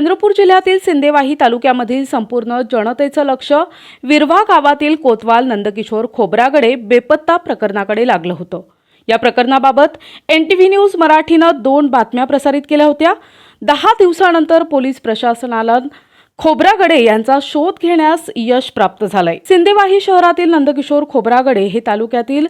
चंद्रपूर जिल्ह्यातील सिंदेवाही तालुक्यामधील संपूर्ण जनतेचं लक्ष विरवा गावातील कोतवाल नंदकिशोर खोब्रागडे बेपत्ता प्रकरणाकडे लागलं होतं. या प्रकरणाबाबत एन टी व्ही न्यूज मराठीनं दोन बातम्या प्रसारित केल्या होत्या. दहा दिवसानंतर पोलीस प्रशासनाला खोब्रागडे यांचा शोध घेण्यास यश प्राप्त झालंय. सिंदेवाही शहरातील नंदकिशोर खोब्रागडे हे तालुक्यातील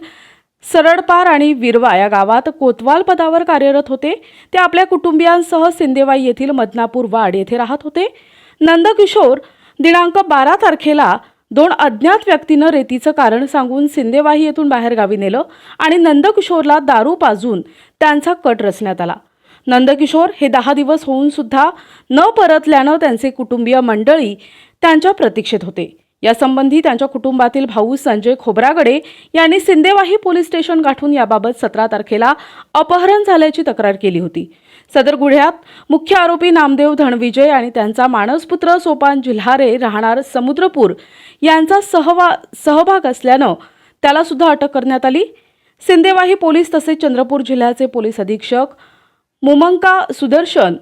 सरडपार आणि विरवा या गावात कोतवाल पदावर कार्यरत होते. ते आपल्या कुटुंबियांसह सिंदेवाई येथील मदनापूर वाड येथे राहत होते. नंदकिशोर दिनांक बारा तारखेला दोन अज्ञात व्यक्तीनं रेतीचं कारण सांगून सिंदेवाही येथून बाहेरगावी नेलं आणि नंदकिशोरला दारू पाजून त्यांचा कट रचण्यात आला. नंदकिशोर हे दहा दिवस होऊन सुद्धा न परतल्यानं त्यांचे कुटुंबीय मंडळी त्यांच्या प्रतीक्षेत होते. यासंबंधी त्यांच्या कुटुंबातील भाऊ संजय खोब्रागडे यांनी सिंदेवाही पोलीस स्टेशन गाठून याबाबत सतरा तारखेला अपहरण झाल्याची तक्रार केली होती. सदर गुन्ह्यात मुख्य आरोपी नामदेव धनविजय आणि त्यांचा मानसपुत्र सोपान जिल्हारे राहणार समुद्रपूर यांचा सहवा सहभाग असल्यानं त्याला सुद्धा अटक करण्यात आली. सिंदेवाही पोलीस तसेच चंद्रपूर जिल्ह्याचे पोलीस अधीक्षक मुमंका सुदर्शन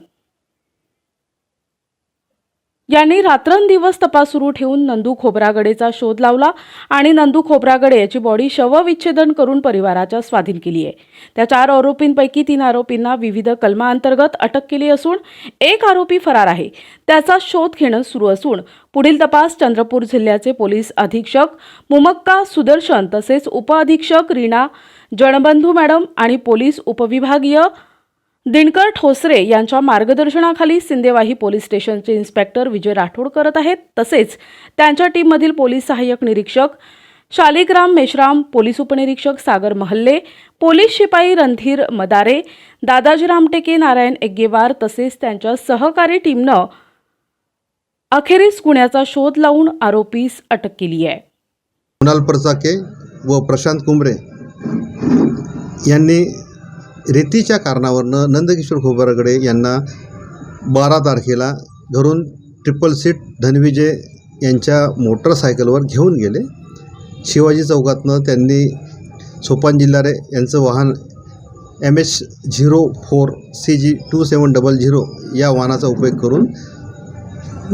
यांनी रात्रंदिवस तपास सुरू ठेवून नंदू खोब्रागडेचा शोध लावला आणि नंदू खोब्रागडे याची बॉडी शवविच्छेदन करून परिवाराच्या स्वाधीन केली आहे. त्या चार आरोपींपैकी तीन आरोपींना विविध कलमांतर्गत अटक केली असून एक आरोपी फरार आहे. त्याचा शोध घेणं सुरू असून पुढील तपास चंद्रपूर जिल्ह्याचे पोलीस अधीक्षक मुमक्का सुदर्शन तसेच उपअधीक्षक रीना जणबंधू मॅडम आणि पोलीस उपविभागीय दिनकर ठोसरे यांच्या मार्गदर्शनाखाली सिंदेवाही पोलीस स्टेशनचे इन्स्पेक्टर विजय राठोड करत आहेत. तसेच त्यांच्या टीममधील पोलीस सहाय्यक निरीक्षक शालिग्राम मेश्राम पोलीस उपनिरीक्षक सागर महल्ले पोलीस शिपाई रणधीर मदारे दादाजी रामटेके नारायण एग्गेवार तसेच त्यांच्या सहकारी टीमनं अखेरीस गुन्ह्याचा शोध लावून आरोपीस अटक केली आहे. कुणाल परचाके व प्रशांत कुंबरे यांनी रेतीच्या कारणावरनं नंदकिशोर खोबरागडे यांना बारा तारखेला घरून ट्रिपल सीट धनविजय यांच्या मोटरसायकलवर घेऊन गेले. शिवाजी चौकातनं त्यांनी सोपान जिल्हारे यांचं वाहन M H zero four C G two seven double zero या वाहनाचा उपयोग करून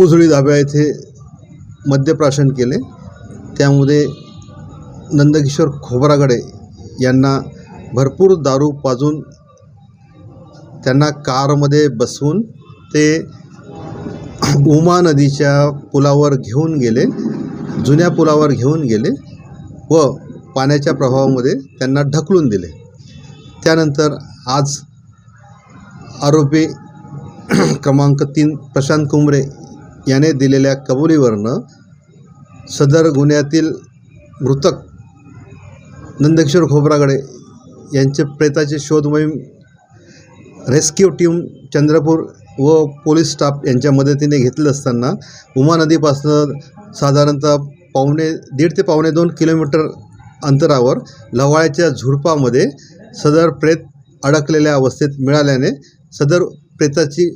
उजळी धाब्या येथे मद्यप्राशन केले. त्यामध्ये नंदकिशोर खोबरागडे यांना भरपूर दारू पाजून त्यांना कारमध्ये बसवून ते उमा नदीच्या पुलावर घेऊन गेले जुन्या पुलावर घेऊन गेले व पाण्याच्या प्रभावामध्ये त्यांना ढकलून दिले. त्यानंतर आज आरोपी क्रमांक तीन प्रशांत कुंबरे याने दिलेल्या कबुलीवरनं सदर गुन्ह्यातील मृतक नंदकिशोर खोबरागडे यांचे प्रेताचे शोध मोहीम रेस्क्यू टीम चंद्रपूर व पोलीस स्टाफ यांच्या मदतीने घेतलं असताना उमा नदीपासनं साधारणतः पावणे दीड ते पावणे दोन किलोमीटर अंतरावर लवाळ्याच्या झुडपामध्ये सदर प्रेत अडकलेल्या अवस्थेत मिळाल्याने सदर प्रेताची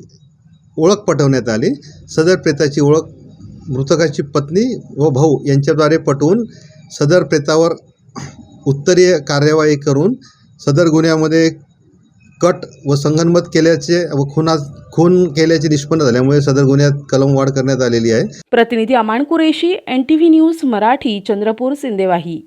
ओळख पटवण्यात आली. सदर प्रेताची ओळख मृतकाची पत्नी व भाऊ यांच्याद्वारे पटवून सदर प्रेतावर उत्तरीय कार्यवाही करून सदर गुन्ह्यामध्ये कट व संगनमत केल्याचे व खुना खून केल्याचे निष्पन्न झाल्यामुळे सदर गुन्ह्यात कलमवाढ करण्यात आलेली आहे. प्रतिनिधी Aman Qureshi N T V news Marathi Chandrapur Sindewahi.